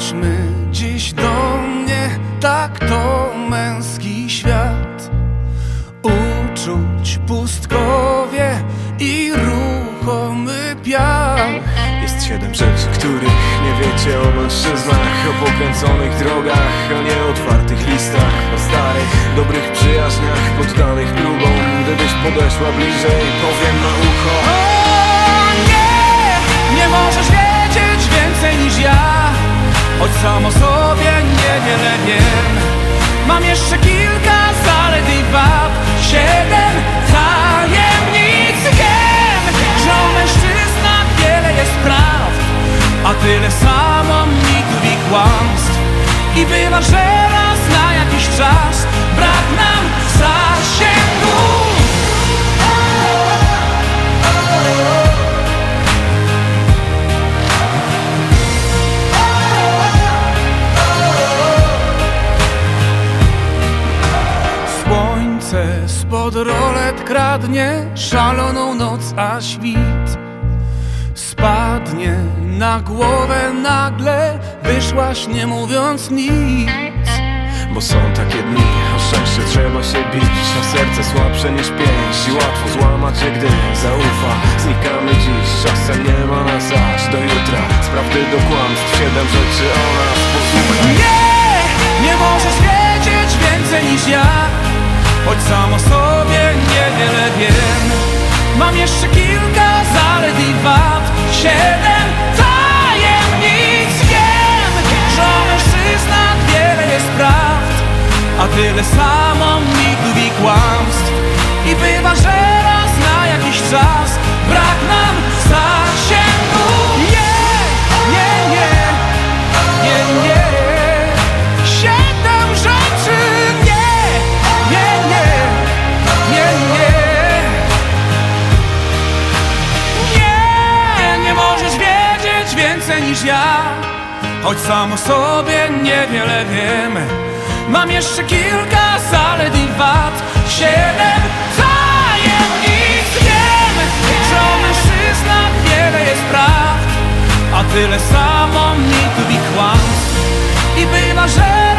Chodźmy dziś do mnie, tak to męski świat. Uczuć pustkowie i ruchomy piach. Jest siedem rzeczy, których nie wiecie o mężczyznach O pokręconych drogach, a nie otwartych listach O starych, dobrych przyjaźniach, poddanych próbom Gdybyś podeszła bliżej, powiem na ucho sam o sobie niewiele wiem Mam jeszcze kilka zalet i wad. Siedem tajemnic wiem Że o mężczyznach wiele jest praw A tyle samo mitów i kłamstw. I bywa, że raz na jakiś czas Spod rolet kradnie szaloną noc, a świt spadnie na głowę nagle. Wyszłaś nie mówiąc nic. Bo są takie dni, o szczęście trzeba się bić A serce słabsze niż pięść I łatwo złamać się, gdy zaufa Znikamy dziś, czasem nie ma nas aż do jutra Z prawdy do kłamstw, siedem rzeczy o nas Posłuchaj Nie, nie możesz wiedzieć więcej niż ja Choć sam o sobie tyle samo mitów i kłamstw. I bywa, że raz na jakiś czas Brak nam zasięgu. Nie, nie, nie nie, nie. Siedem rzeczy. Nie, nie, nie Nie, nie. Nie, nie możesz wiedzieć więcej niż ja. Choć sam o sobie niewiele wiem Mam jeszcze kilka zalet i wad. Siedem tajemnic wiem Że o mężczyznach wiele jest prawd A tyle samo mitów i kłamstw I bywa, że